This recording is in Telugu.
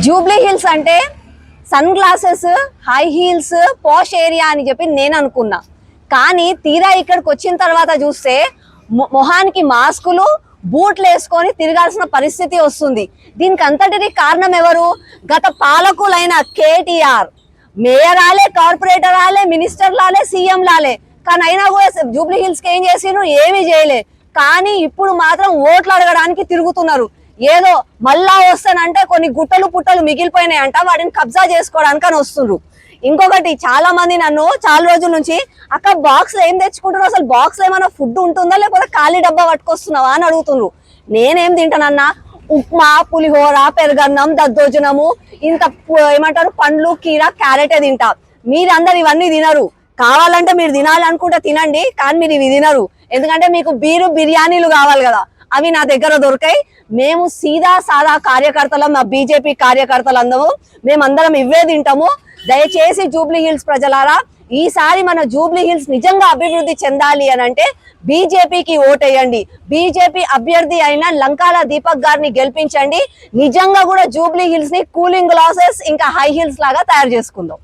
జూబ్లీ హిల్స్ అంటే sunglasses high heels posh area అని చెప్పి నేను అనుకున్నా. కానీ తీరా ఇక్కడికి వచ్చిన తర్వాత చూస్తే మొ- మొహానికి మాస్కులు బూట్లు వేసుకొని తిరగాల్సిన పరిస్థితి వస్తుంది. దీనికి అంతటికి కారణం ఎవరు? గత పాలకులైన కేటీఆర్. మేయర్ రాలే కార్పొరేటర్ రాలే మినిస్టర్ లాలే సీఎం లాలే కానీ అయినా కూడా జూబ్లీ హిల్స్కి ఏం చేసిండ్రు? ఏమీ చేయలే. కానీ ఇప్పుడు మాత్రం ఓట్లు అడగడానికి తిరుగుతున్నారు. ఏదో మళ్ళా వస్తానంటే కొన్ని గుట్టలు పుట్టలు మిగిలిపోయినాయంట వాటిని కబ్జా చేసుకోవడానికి అని వస్తుండ్రు. ఇంకొకటి చాలా మంది నన్ను చాలా రోజుల నుంచి అక్క బాక్స్ ఏం తెచ్చుకుంటున్నావు? అసలు బాక్స్ ఏమైనా ఫుడ్ ఉంటుందా? లేకపోతే ఖాళీ డబ్బా పట్టుకొస్తున్నావా? అని అడుగుతుండ్రు. నేనేం తింటానన్నా? ఉప్మా పులిహోర పెరుగన్నం దద్దోజనము ఇంత ఏమంటారు పండ్లు కీర క్యారెటే తింటా. మీరందరు ఇవన్నీ తినరు. కావాలంటే మీరు తినాలనుకుంటే తినండి కానీ మీరు ఇవి తినరు. ఎందుకంటే మీకు బీరు బిర్యానీలు కావాలి కదా. అవి నా దగ్గర దొరికాయి. మేము సీదా సాదా కార్యకర్తలం మా బీజేపీ కార్యకర్తలు మేమందరం ఇవే తింటాము. దయచేసి జూబ్లీ హిల్స్ ప్రజలారా ఈసారి మన జూబ్లీ హిల్స్ నిజంగా అభివృద్ధి చెందాలి అని అంటే బీజేపీకి ఓటేయండి. బీజేపీ అభ్యర్థి అయిన లంకాల దీపక్ గారిని గెలిపించండి. నిజంగా కూడా జూబ్లీ హిల్స్ని కూలింగ్ గ్లాసెస్ ఇంకా హై హిల్స్ లాగా తయారు చేసుకుందాం.